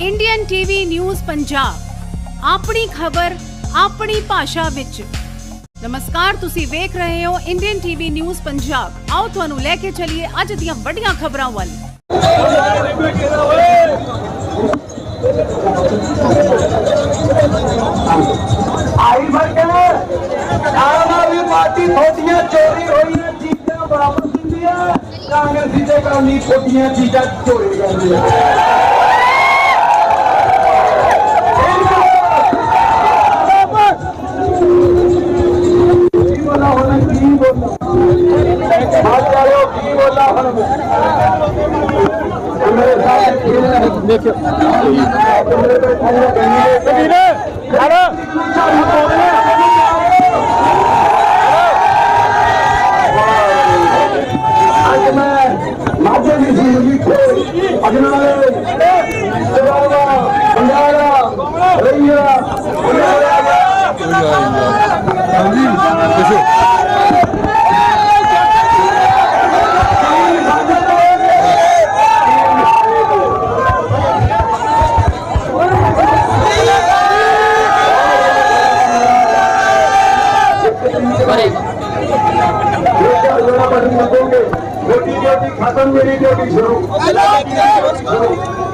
Indian TV news Punjab ਆਪਣੀ ਖਬਰ, ਆਪਣੀ ਭਾਸ਼ਾ ਵਿੱਚ। ਨਮਸਕਾਰ, ਤੁਸੀਂ ਵੇਖ ਰਹੇ ਹੋ ਇੰਡੀਅਨ ਟੀਵੀ ਨਿਊਜ਼ ਪੰਜਾਬ ਆਓ ਤੁਹਾਨੂੰ ਲੈ ਕੇ ਚੱਲੀਏ ਅੱਜ ਦੀਆਂ ਵੱਡੀਆਂ ਖਬਰਾਂ ਵੱਲ। ਆਈ ਫ਼ਰਕ ਆਮ ਆਦਮੀ ਪਾਰਟੀ ਥੋੜੀਆਂ ਚੋਰੀ ਹੋਈਆਂ, ਚੀਜ਼ਾਂ ਵਾਪਸ ਦਿੰਦੀ ਹੈ ਕਾਂਗਰਸੀ ਤੇ ਕਾਲੀ ਥੋੜੀਆਂ ਚੀਜ਼ਾਂ ਚੋਰੀ ਕਰਦੀ ਹੈ ਦੇਖਿਓ। ਵੀਰੇ ਖੜਾ ਅੱਜ ਮੈਂ ਮਾਝੇ ਦੀ ਜ਼ਿੰਦਗੀ ਖੋਈ ਅਜਨਾਲੇ ਸਰਾਵਾ ਬੰਡਾਰਾ ਰਈਆ रोटी रोटी खत्म मेरी ड्यूटी शुरू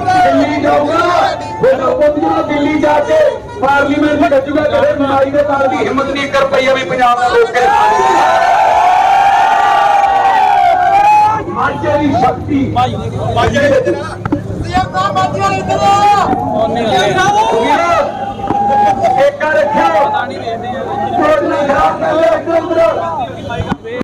दिल्ली जाऊंगा फिर मोदी दिल्ली जाके पार्लीमेंट में भेजूगा कहे बीमारी के कारण की हिम्मत नहीं कर पाई अभी पंजाब में लोग के मांझे की शक्ति एक रखियो ਏਕਾ ਰੱਖਿਓ। ਪਤਾ ਨਹੀਂ ਵੇਖਦੇ ਆ।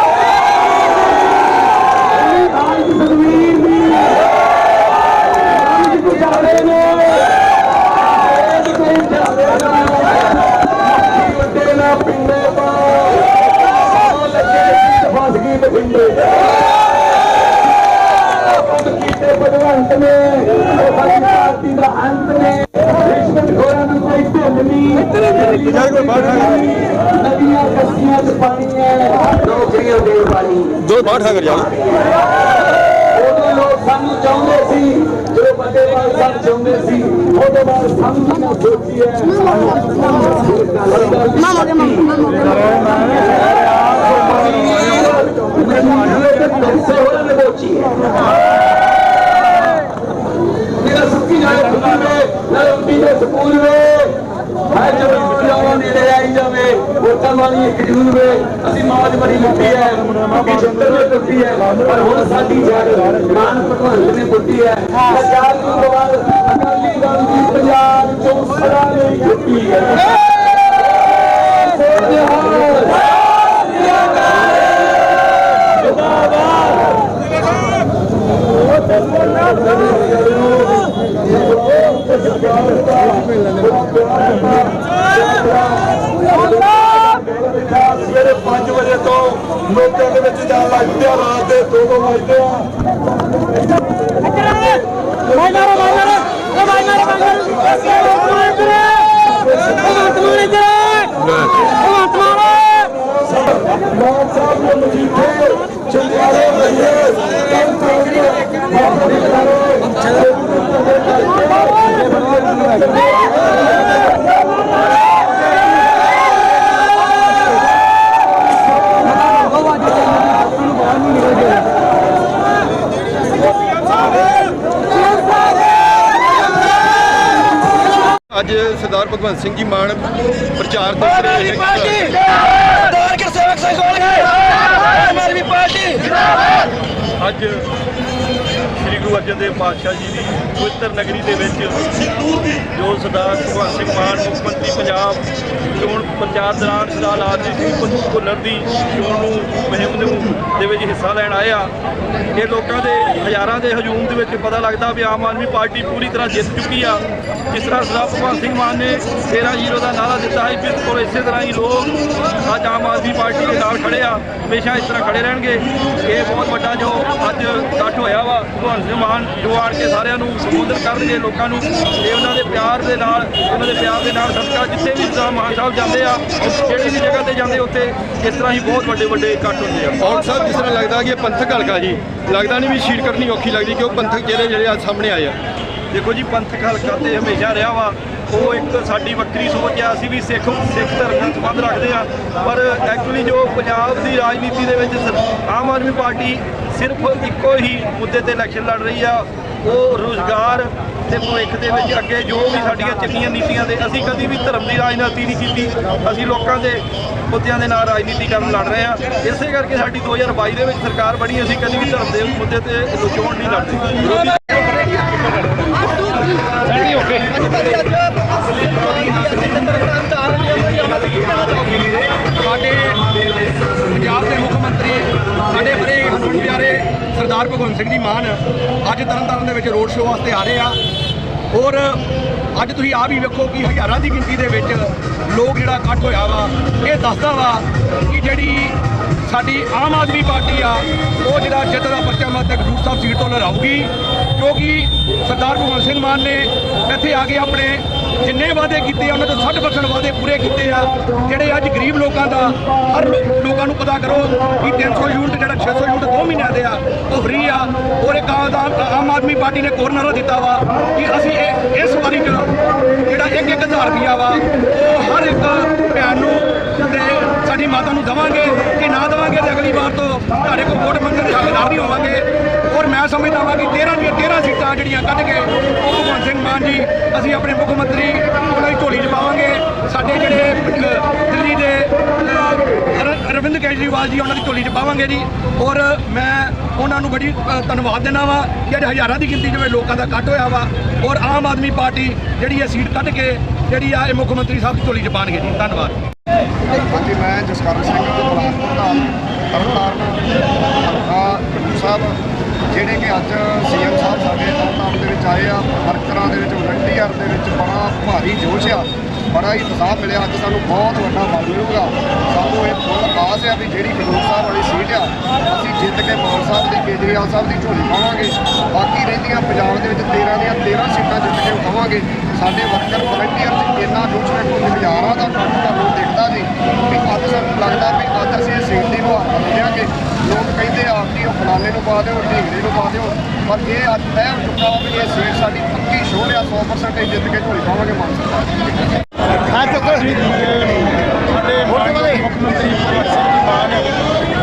ਪਾਣੀ ਨੌਕਰੀਆਂ ਦੇਣ ਵਾਲੀ ਦੋ ਬਾਹਰ ਠਾਕਰ ਜਾ ਉਦੋਂ ਲੋਕ ਸਾਨੂੰ ਚਾਹੁੰਦੇ ਸੀ ਜਦੋਂ ਵੱਡੇ ਬਾਲ ਸਾਨੂੰ ਚਾਹੁੰਦੇ ਸੀ ਉਹਦੇ ਬਾਅਦ ਸਾਨੂੰ ਵੀ ਨਾ ਸੋਚੀ ਹੈ ਮਾਮਾ ਦੇ ਮਾਮਾ। ਨੇ ਮੇਰਾ ਸੁੱਕੀ ਨਾਲੇ ਖੁੱਲੀ ਵੇ ਨਾਲੇ ਉੱਡੀ ਦੇ ਸਕੂਲ ਵੇ। ਹੈ ਜਦੋਂ ਚਲਾਉਣ ਨੇੜੇ ਆਈ ਜਾਵੇ ਵੋਟਾਂ ਵਾਲੀ ਇੱਕ ਜੂਨ ਵੇ ਅਸੀਂ ਮੌਜ ਬੜੀ ਲੁੱਟੀ ਹੈ ਕਿ ਛੱਤਰ ਨੇ ਟੁੱਟੀ ਹੈ ਪਰ ਹੁਣ ਸਾਡੀ ਜੜ ਮਾਨ ਭਗਵੰਤ ਨੇ ਪੁੱਟੀ ਹੈ। ਪੰਜਾਬ ਨੂੰ ਬਾਅਦ ਅਕਾਲੀ ਦਲ ਦੀ ਪੰਜਾਬ ਚੋਂ ਸਦਾ ਲਈ ਟੁੱਟੀ ਹੈ ਸਵੇਰੇ 5 ਵਜੇ ਤੋਂ ਲੋਕਾਂ ਦੇ ਵਿੱਚ ਜਾਣ ਲੱਗ ਪਿਆ ਰਾਤ ਦੇ 2 2 ਵਜੇ ਆ। ਮਾਨ ਸਾਹਿਬ ਨੇ ਮਜੀਠੇ ਚੰਡਿਆਲੇ ਰਹੀਏ ਅੱਜ ਸਰਦਾਰ ਭਗਵੰਤ ਸਿੰਘ ਜੀ ਮਾਨ ਪ੍ਰਚਾਰ ਕਰ ਰਹੇ ਹੈ ਸਰਦਾਰ ਗੁਰਸੇਵਕ ਸਿੰਘ ਆਦਮੀ ਪਾਰਟੀ। ਅੱਜ ਸ੍ਰੀ ਗੁਰੂ ਅਰਜਨ ਦੇਵ ਪਾਤਸ਼ਾਹ ਜੀ ਦੀ ਪਵਿੱਤਰ ਨਗਰੀ ਦੇ ਵਿੱਚ ਜੋ ਸਰਦਾਰ ਭਗਵੰਤ ਸਿੰਘ ਮਾਨ ਮੁੱਖ ਮੰਤਰੀ ਪੰਜਾਬ ਚੋਣ ਪ੍ਰਚਾਰ ਦੌਰਾਨ ਸਰਦਾਰ ਲਾਲਜੀਤ ਸਿੰਘ ਭੁੱਲਰ ਦੀ ਚੋਣ ਨੂੰ ਮੁਹਿੰਮ ਨੂੰ ਦੇ ਵਿੱਚ ਹਿੱਸਾ ਲੈਣ ਆਏ ਆ ਇਹ ਲੋਕਾਂ ਦੇ ਹਜ਼ਾਰਾਂ ਦੇ ਹਜੂਮ ਦੇ ਵਿੱਚ ਪਤਾ ਲੱਗਦਾ ਵੀ ਆਮ ਆਦਮੀ ਪਾਰਟੀ ਪੂਰੀ ਤਰ੍ਹਾਂ ਜਿੱਤ ਚੁੱਕੀ ਆ। ਜਿਸ ਤਰ੍ਹਾਂ ਸਰਦਾਰ ਭਗਵੰਤ ਸਿੰਘ ਮਾਨ ਨੇ 13 ਜ਼ੀਰੋ ਦਾ ਨਾਰਾ ਦਿੱਤਾ ਹੈ ਬਿਲਕੁਲ ਇਸੇ ਤਰ੍ਹਾਂ ਹੀ ਲੋਕ ਅੱਜ ਆਮ ਆਦਮੀ ਪਾਰਟੀ ਦੇ ਨਾਲ ਖੜੇ ਆ, ਹਮੇਸ਼ਾ ਇਸ ਤਰ੍ਹਾਂ ਖੜੇ ਰਹਿਣਗੇ। ਇਹ ਬਹੁਤ ਵੱਡਾ ਜੋ ਅੱਜ ਇਕੱਠ ਹੋਇਆ ਵਾ, ਭਗਵੰਤ ਸਿੰਘ ਮਾਨ ਜੋ ਆਣ ਕੇ ਸਾਰਿਆਂ ਨੂੰ ਸੰਬੋਧਨ ਕਰਨਗੇ ਲੋਕਾਂ ਨੂੰ, ਇਹ ਉਹਨਾਂ ਦੇ ਪਿਆਰ ਦੇ ਨਾਲ, ਉਹਨਾਂ ਦੇ ਪਿਆਰ ਦੇ ਨਾਲ ਸਦਕਾ ਜਿੱਥੇ ਵੀ ਸਰਦਾਰ ਮਾਨ ਸਾਹਿਬ ਜਾਂਦੇ ਆ, ਜਿਹੜੀ ਵੀ ਜਗ੍ਹਾ ਤੇ ਜਾਂਦੇ ਉੱਥੇ, ਇਸ ਤਰ੍ਹਾਂ ਹੀ ਬਹੁਤ ਵੱਡੇ ਵੱਡੇ ਇਕੱਠ ਹੁੰਦੇ ਆ। ਔਰ ਸਾਹਿਬ ਜਿਸ ਤਰ੍ਹਾਂ ਲੱਗਦਾ ਕਿ ਪੰਥਕ ਹਲਕਾ ਜੀ, ਲੱਗਦਾ ਨਹੀਂ ਵੀ ਸ਼ੀਟ ਕਰਨੀ ਔਖੀ ਲੱਗਦੀ ਕਿ ਉਹ ਪੰਥਕ ਜਿਹੜੇ ਜਿਹੜੇ ਅੱਜ ਸਾਹਮਣੇ ਆਏ ਆ। ਦੇਖੋ ਜੀ, ਪੰਥਕ ਹਲਕਾ ਤੇ ਹਮੇਸ਼ਾ ਰਿਹਾ ਵਾ। ਉਹ ਇੱਕ ਸਾਡੀ ਵੱਖਰੀ ਸੋਚ ਆ, ਅਸੀਂ ਵੀ ਸਿੱਖ ਸਿੱਖ ਧਰਮ ਨਾਲ ਸੰਬੰਧ ਰੱਖਦੇ ਆ। ਪਰ ਐਕਚੁਅਲੀ ਜੋ ਪੰਜਾਬ ਦੀ ਰਾਜਨੀਤੀ ਦੇ ਵਿੱਚ ਆਮ ਆਦਮੀ ਪਾਰਟੀ ਸਿਰਫ ਇੱਕੋ ਹੀ ਮੁੱਦੇ ਤੇ ਇਲੈਕਸ਼ਨ ਲੜ ਰਹੀ ਆ। ਉਹ ਰੋਜ਼ਗਾਰ ਤੇ ਭਵਿੱਖ ਦੇ ਵਿੱਚ ਅੱਗੇ ਜੋ ਵੀ ਸਾਡੀਆਂ ਚੰਗੀਆਂ ਨੀਤੀਆਂ ਦੇ, ਅਸੀਂ ਕਦੀ ਵੀ ਧਰਮ ਦੀ ਰਾਜਨੀਤੀ ਨਹੀਂ ਕੀਤੀ। ਅਸੀਂ ਲੋਕਾਂ ਦੇ ਮੁੱਦਿਆਂ ਦੇ ਨਾਲ ਰਾਜਨੀਤੀ ਕਰਨ ਲੜ ਰਹੇ ਆ। ਇਸੇ ਕਰਕੇ ਸਾਡੀ 2022 ਦੇ ਵਿੱਚ ਸਰਕਾਰ ਬਣੀ, ਅਸੀਂ ਕਦੀ ਵੀ ਧਰਮ ਦੇ ਮੁੱਦੇ ਤੇ ਚੋਣ ਨਹੀਂ ਲੜਦੇ। ਸਾਡੇ ਪੰਜਾਬ ਦੇ ਮੁੱਖ ਮੰਤਰੀ, ਸਾਡੇ ਬੜੇ ਪਿਆਰੇ ਸਰਦਾਰ ਭਗਵੰਤ ਸਿੰਘ ਜੀ ਮਾਨ, ਅੱਜ ਤਰਨਤਾਰਨ ਦੇ ਵਿੱਚ ਰੋਡ ਸ਼ੋਅ ਵਾਸਤੇ ਆ ਰਹੇ ਆ। ਔਰ ਅੱਜ ਤੁਸੀਂ ਆ ਵੀ ਵੇਖੋ ਕਿ ਹਜ਼ਾਰਾਂ ਦੀ ਗਿਣਤੀ ਦੇ ਵਿੱਚ ਲੋਕ ਜਿਹੜਾ ਇਕੱਠ ਹੋਇਆ ਵਾ, ਇਹ ਦੱਸਦਾ ਵਾ ਕਿ ਜਿਹੜੀ ਸਾਡੀ ਆਮ ਆਦਮੀ ਪਾਰਟੀ ਆ, ਉਹ ਜਿਹੜਾ ਜਿੱਤ ਦਾ ਪਰਚਾ ਮਤ ਖਡੂਰ ਸਾਹਿਬ ਸੀਟ ਤੋਂ ਲੜਾਊਗੀ ਕਿਉਂਕਿ ਸਰਦਾਰ ਭਗਵੰਤ ਸਿੰਘ ਮਾਨ ਨੇ ਇੱਥੇ ਆ ਕੇ ਆਪਣੇ ਜਿੰਨੇ ਵਾਅਦੇ ਕੀਤੇ ਉਹਨਾਂ ਤੋਂ 60% ਵਾਅਦੇ ਪੂਰੇ ਕੀਤੇ ਆ, ਜਿਹੜੇ ਅੱਜ ਗਰੀਬ ਲੋਕਾਂ ਦਾ, ਹਰ ਲੋਕਾਂ ਨੂੰ ਪਤਾ ਕਰੋ ਕਿ 300 ਯੂਨਿਟ ਜਿਹੜਾ 600 ਯੂਨਿਟ 2 ਮਹੀਨਿਆਂ ਦੇ ਆ, ਉਹ ਫ੍ਰੀ ਆ, ਔਰ ਇੱਕ ਆਮ ਆਮ ਆਦਮੀ ਪਾਰਟੀ ਨੇ ਕੋਰਨਰ ਨਾਰਾ ਦਿੱਤਾ ਵਾ ਕਿ ਅਸੀਂ ਇਹ ਇਸ ਵਾਰੀ ਜਿਹੜਾ 1-1000 ਰੁਪਿਆ ਵਾ, ਉਹ ਹਰ ਇੱਕ ਭੈਣ ਨੂੰ ਤੇ ਸਾਡੀ ਮਾਤਾ ਨੂੰ ਦਵਾਂਗੇ, ਕਿ ਨਾ ਦਵਾਂਗੇ ਤੇ ਅਗਲੀ ਵਾਰ ਤੋਂ ਤੁਹਾਡੇ ਕੋਲ ਵੋਟ ਮੰਗਣ ਦੇ ਹੱਕਦਾਰ ਨਹੀਂ ਹੋਵਾਂਗੇ। ਔਰ ਮੈਂ ਸਮਝਦਾ ਵਾਂ ਕਿ 13 ਦੀਆਂ 13 ਸੀਟਾਂ ਜਿਹੜੀਆਂ ਕੱਢ ਕੇ ਉਹ ਭਗਵੰਤ ਸਿੰਘ ਮਾਨ ਜੀ, ਅਸੀਂ ਆਪਣੇ ਮੁੱਖ ਮੰਤਰੀ ਉਹਨਾਂ ਦੀ ਝੋਲੀ 'ਚ ਪਾਵਾਂਗੇ ਸਾਡੇ ਜਿਹੜੇ ਦਿੱਲੀ ਦੇ ਅਰਵਿੰਦ ਕੇਜਰੀਵਾਲ ਜੀ, ਉਹਨਾਂ ਦੀ ਝੋਲੀ 'ਚ ਪਾਵਾਂਗੇ ਜੀ। ਔਰ ਮੈਂ ਉਹਨਾਂ ਨੂੰ ਬੜੀ ਧੰਨਵਾਦ ਦੇਣਾ ਵਾ ਕਿ ਅੱਜ ਹਜ਼ਾਰਾਂ ਦੀ ਗਿਣਤੀ ਜਿਵੇਂ ਲੋਕਾਂ ਦਾ ਇਕੱਠ ਹੋਇਆ ਵਾ। ਔਰ ਆਮ ਆਦਮੀ ਪਾਰਟੀ ਜਿਹੜੀ ਇਹ ਸੀਟ ਕੱਢ ਕੇ, ਜਿਹੜੀ ਆ ਇਹ ਮੁੱਖ ਮੰਤਰੀ ਸਾਹਿਬ ਦੀ ਝੋਲੀ 'ਚ ਪਾਣਗੇ ਜੀ। ਧੰਨਵਾਦ। ਹਾਂਜੀ, ਮੈਂ ਜਸਕਰਨ ਸਿੰਘ ਬਲਾਕ ਤਰਨਤਾਰਨ ਹਲਕਾ ਸਾਹਿਬ ਜਿਹੜੇ ਕਿ ਅੱਜ ਸੀਐਮ ਸਾਹਿਬ ਸਾਡੇ ਤਰਨਤਾਰਨ ਦੇ ਵਿੱਚ ਆਏ ਆ ਵਰਕਰਾਂ ਦੇ ਵਿੱਚ ਵਲੰਟੀਅਰ ਦੇ ਵਿੱਚ ਬੜਾ ਭਾਰੀ ਜੋਸ਼ ਆ। ਬੜਾ ਹੀ ਉਤਸ਼ਾਹ ਮਿਲਿਆ। ਅੱਜ ਸਾਨੂੰ ਬਹੁਤ ਵੱਡਾ ਬਲ ਮਿਲੂਗਾ। ਸਾਨੂੰ ਇਹ ਬਹੁਤ ਆਸ ਆ ਵੀ ਜਿਹੜੀ ਖਡੂਰ ਸਾਹਿਬ ਵਾਲੀ ਸੀਟ ਆ, ਅਸੀਂ ਜਿੱਤ ਕੇ ਮਾਨ ਸਾਹਿਬ ਦੀ, ਕੇਜਰੀਵਾਲ ਸਾਹਿਬ ਦੀ ਝੋਲੀ ਪਾਵਾਂਗੇ। ਬਾਕੀ ਰਹਿੰਦੀਆਂ ਪੰਜਾਬ ਦੇ ਵਿੱਚ 13 ਦੀਆਂ 13 ਸੀਟਾਂ ਜਿੱਤ ਕੇ ਵਿਖਾਵਾਂਗੇ ਸਾਡੇ ਵਰਕਰ ਵਲੰਟੀਅਰ ਚ ਇੰਨਾ ਜੋਸ਼ ਵੇਖੋ, ਹਜ਼ਾਰਾਂ ਦਾ ਇਕੱਠ ਤੁਹਾਨੂੰ ਦੇਖਦਾ ਜੀ ਵੀ ਅੱਜ ਸਾਨੂੰ ਲੱਗਦਾ ਵੀ ਅੱਜ ਅਸੀਂ ਇਹ ਸੀਟ ਦੀ ਮੁਹਾਰ ਲਿਆਂਗੇ ਲੋਕ ਕਹਿੰਦੇ ਆ ਕਿ ਉਹ ਫਲਾਣੇ ਨੂੰ ਪਾ ਦਿਓ, ਢੀਂਗਰੇ ਨੂੰ ਪਾ ਦਿਓ, ਪਰ ਇਹ ਅੱਜ ਤੈਅ ਚੁੱਕਾ ਵਾ ਵੀ ਇਹ ਸੀਟ ਸਾਡੀ ਪੱਕੀ ਸ਼ੋਰ ਆ 100% ਅਸੀਂ ਜਿੱਤ ਕੇ ਝੋਲੀ ਪਾਵਾਂਗੇ ਮਾਨ ਸਰਕਾਰ ਦੀ ਸਾਡੇ ਮਾਨਯੋਗ ਮੁੱਖ ਮੰਤਰੀ ਭਗਵੰਤ ਸਿੰਘ ਜੀ ਮਾਨ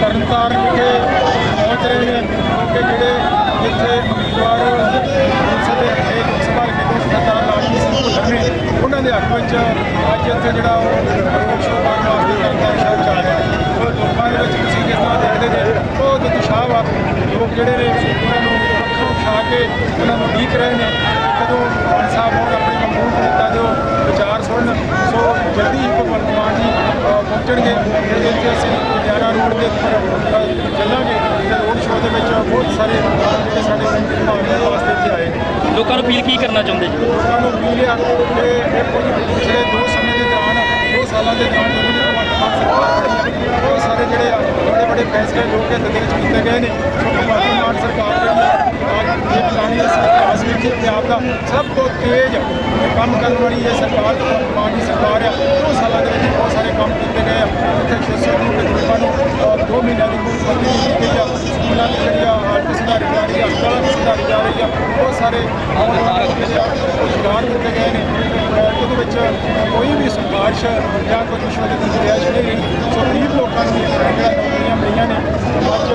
ਤਰਨਤਾਰਨ ਵਿਖੇ ਪਹੁੰਚ ਰਹੇ ਨੇ। ਕਿਉਂਕਿ ਜਿਹੜੇ ਜਿੱਥੇ ਉਮੀਦਵਾਰ ਸੰਸਦ ਦੇ ਹਰੇਕ ਸਭਾ ਦੇ ਵਿੱਚ ਸਰਦਾਰ ਲਾਲਜੀਤ ਸਿੰਘ ਭੁੱਲਰ ਨੇ ਉਹਨਾਂ ਦੇ ਹੱਕ ਵਿੱਚ ਅੱਜ ਇੱਥੇ ਜਿਹੜਾ ਉਹ ਰੋਡ ਸ਼ੋਅ ਕਰਨ ਵਾਸਤੇ ਤਰਨਤਾਰਨ ਸ਼ਹਿਰ ਚ ਆ ਰਿਹਾ ਉਹ ਲੋਕਾਂ ਦੇ ਵਿੱਚ ਤੁਸੀਂ ਜਿਸ ਤਰ੍ਹਾਂ ਦੇਖਦੇ ਨੇ? ਬਹੁਤ ਉਤਸ਼ਾਹ ਵਾ ਲੋਕ ਜਿਹੜੇ ਨੇ ਉਹਨਾਂ ਨੂੰ ਅੱਖਾਂ ਉਠਾ ਕੇ ਉਹਨਾਂ ਨੂੰ ਉਡੀਕ ਰਹੇ ਨੇ। ਕਦੋਂ ਸਾਹਿਬ ਹੋਣ ਆਪਣੀ ਮਜ਼ਬੂਤ ਨੇਤਾ ਉਹ ਵਿਚਾਰ ਸੁਣਨ ਜਲਦੀ ਹੀ ਭਗਵੰਤ ਮਾਨ ਜੀ ਪਹੁੰਚਣਗੇ। ਤੇ ਜਿੱਥੇ ਅਸੀਂ ਲੁਧਿਆਣਾ ਰੋਡ ਦੇ ਉੱਪਰ ਚੱਲਾਂਗੇ ਤੇ ਰੋਡ ਸ਼ੋਅ ਦੇ ਵਿੱਚ ਬਹੁਤ ਸਾਰੇ ਜਿਹੜੇ ਸਾਡੇ ਭਾਵਨਾ ਵਾਸਤੇ ਇੱਥੇ ਆਏ ਨੇ। ਲੋਕਾਂ ਨੂੰ ਅਪੀਲ ਕੀ ਕਰਨਾ ਚਾਹੁੰਦੇ ਜੀ? ਲੋਕਾਂ ਨੂੰ ਅਪੀਲ ਆ ਕਿ ਇਹ ਪਿਛਲੇ ਦੋ ਸਮੇਂ ਦੇ ਦੌਰਾਨ ਦੋ ਸਾਲਾਂ ਦੇ ਦੌਰਾਨ ਦੀ ਭਗਵੰਤ ਮਾਨ ਸਰਕਾਰ ਬਹੁਤ ਸਾਰੇ ਜਿਹੜੇ ਆ ਬੜੇ ਬੜੇ ਫੈਸਲੇ ਲੋਕ ਦੇ ਵਿੱਚ ਕੀਤੇ ਗਏ ਨੇ। ਭਗਵੰਤ ਮਾਨ ਸਰਕਾਰ ਇਹ ਕਾਂਗਰਸ ਦਾ ਵਿੱਚ ਪੰਜਾਬ ਦਾ ਸਭ ਤੋਂ ਤੇਜ਼ ਕੰਮ ਕਰਨ ਵਾਲੀ ਇਹ ਸਰਕਾਰ ਭਗਵੰਤ ਦੀ ਸਰਕਾਰ ਆ ਦੋ ਸਾਲਾਂ ਦੇ ਵਿੱਚ ਬਹੁਤ ਸਾਰੇ ਕੰਮ ਕੀਤੇ ਗਏ ਆ। ਇੱਥੇ 600 ਯੂਨਿਟ ਗਰੀਬਾਂ ਨੂੰ ਅ, ਦੋ ਮਹੀਨਿਆਂ ਦੀ ਮੁਫਤ ਦਿੱਤੀ ਗਈ ਆ। ਸਕੂਲਾਂ ਦੀ ਜਿਹੜੀ ਆ ਹਾਲਤ ਸੁਧਾਰੀ ਜਾ ਰਹੀ ਆ ਹਸਪਤਾਲਾਂ ਦੀ ਸੁਧਾਰੀ ਜਾ ਰਹੀ ਆ ਬਹੁਤ ਸਾਰੇ ਰੁਜ਼ਗਾਰ ਦਿੱਤੇ ਗਏ ਨੇ। ਉਹਦੇ ਵਿੱਚ ਕੋਈ ਵੀ ਸਿਫਾਰਿਸ਼ ਜਾਂ ਕੋਈ ਰਿਸ਼ਵਤ ਦੀ ਗੁੰਜਾਇਸ਼ ਨਹੀਂ ਰਹੀ। ਸੋ ਗਰੀਬ ਲੋਕਾਂ ਨੂੰ ਜਿਹੜਾ ਨੌਕਰੀਆਂ ਮਿਲੀਆਂ ਨੇ ਅੱਜ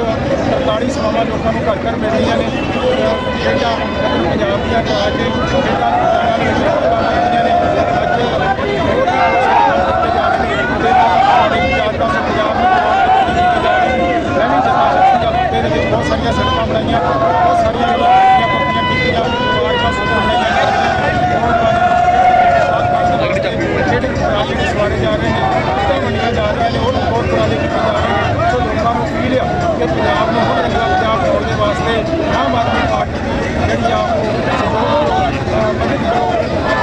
40 ਸਮਾਵਾਂ ਲੋਕਾਂ ਨੂੰ ਘਰ ਘਰ ਮਿਲ ਰਹੀਆਂ ਨੇ। ਜਿਹੜੀਆਂ ਪੰਜਾਬ ਦੀਆਂ ਕਰਾ ਕੇ ਖੇਡਾਂ ਰਹੀਆਂ ਨੇ ਬੱਚੇ ਬਹੁਤ ਸਾਰੀਆਂ ਸੜਕਾਂ ਬਣਾਈਆਂ, ਬਹੁਤ ਸਾਰੀਆਂ ਗੱਲਾਂ ਪੱਕੀਆਂ ਕੀਤੀਆਂ ਵਾਰਡਾਂ ਸੁਣਾਈਆਂ ਜਿਹੜੇ ਸਵਾਰੇ ਜਾ ਰਹੇ ਨੇ ਤਾਂ ਜਾ ਰਹੀਆਂ ਨੇ ਉਹ ਬਹੁਤ ਪੁਰਾਣੇ ਜਾ ਰਹੇ ਨੇ। ਲੋਕਾਂ ਨੂੰ ਅਪੀਲ ਆ ਕਿ ਪੰਜਾਬ ਨੂੰ ਹੁਣ ਚੰਗਾ ਪੰਜਾਬ ਬਣਾਉਣ ਦੇ ਵਾਸਤੇ ਆਮ ਆਦਮੀ ਪਾਰਟੀ ਦੀ ਜਿਹੜੀ ਆ ਉਹ ਮਦਦ ਕਰੋ।